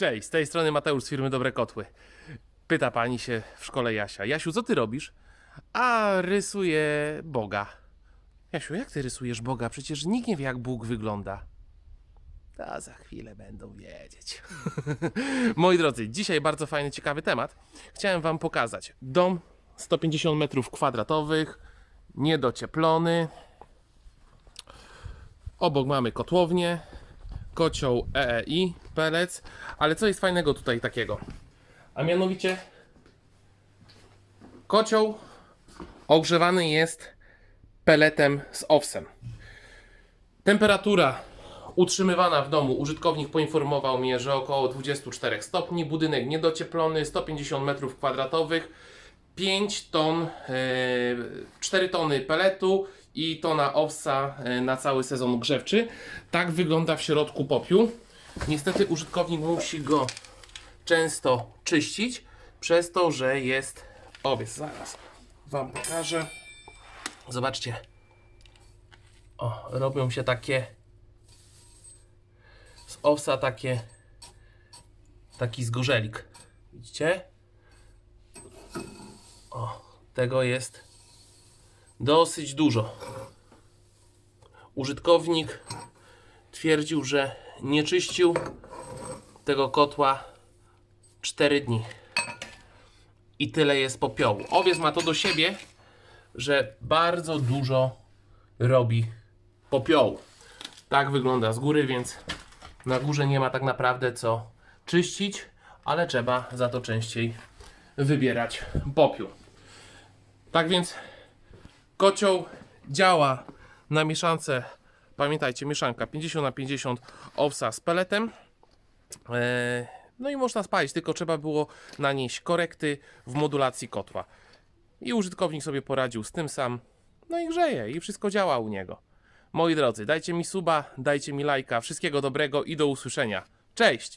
Cześć, z tej strony Mateusz z firmy Dobre Kotły. Pyta pani się w szkole Jasia. Jasiu, co ty robisz? A rysuję Boga. Jasiu, jak ty rysujesz Boga? Przecież nikt nie wie, jak Bóg wygląda. A za chwilę będą wiedzieć. Moi drodzy, dzisiaj bardzo fajny, ciekawy temat. Chciałem wam pokazać dom 150 metrów kwadratowych, niedocieplony. Obok mamy kotłownię, kocioł EEI, pelec, ale co jest fajnego tutaj takiego? A mianowicie kocioł ogrzewany jest peletem z owsem. Temperatura utrzymywana w domu, użytkownik poinformował mnie, że około 24 stopni, budynek niedocieplony, 150 metrów kwadratowych, 5 ton, e, 4 tony peletu i tona owsa e, na cały sezon grzewczy. Tak wygląda w środku popiół. Niestety użytkownik musi go często czyścić, przez to, że jest owiec. Zaraz Wam pokażę. Zobaczcie. O, robią się takie z owsa takie taki zgorzelik. Widzicie? O, tego jest dosyć dużo. Użytkownik twierdził, że nie czyścił tego kotła 4 dni. I tyle jest popiołu. Owiec ma to do siebie, że bardzo dużo robi popiołu. Tak wygląda z góry, więc na górze nie ma tak naprawdę co czyścić, ale trzeba za to częściej wybierać popiół. Tak więc kocioł działa na mieszance. Pamiętajcie, mieszanka 50 na 50 owsa z peletem. Eee, no i można spalić, tylko trzeba było nanieść korekty w modulacji kotła. I użytkownik sobie poradził z tym sam. No i grzeje, i wszystko działa u niego. Moi drodzy, dajcie mi suba, dajcie mi lajka. Wszystkiego dobrego i do usłyszenia. Cześć!